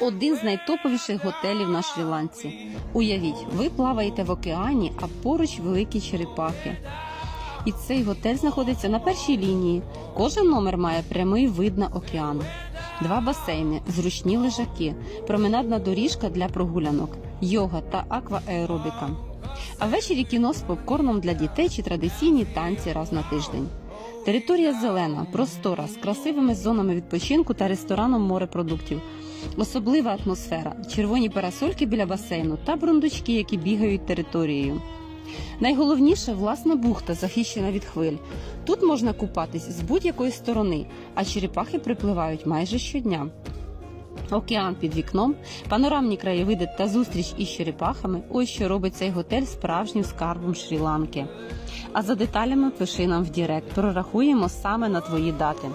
один з найтоповіших готелів на Шрі-Ланці. Уявіть, ви плаваєте в океані, а поруч великі черепахи. І цей готель знаходиться на першій лінії. Кожен номер має прямий вид на океан. Два басейни, зручні лежаки, променадна доріжка для прогулянок, йога та аквааеробіка. А ввечері кіно з попкорном для дітей чи традиційні танці раз на тиждень. Територія зелена, простора, з красивими зонами відпочинку та рестораном морепродуктів. Особлива атмосфера, червоні парасольки біля басейну та брундучки, які бігають територією. Найголовніше власна бухта, захищена від хвиль. Тут можна купатись з будь-якої сторони, а черепахи припливають майже щодня. Океан під вікном, панорамні краєвиди та зустріч із черепахами ось що робить цей готель справжнім скарбом Шрі-Ланки. А за деталями пиши нам в Дірект, прорахуємо саме на твої дати.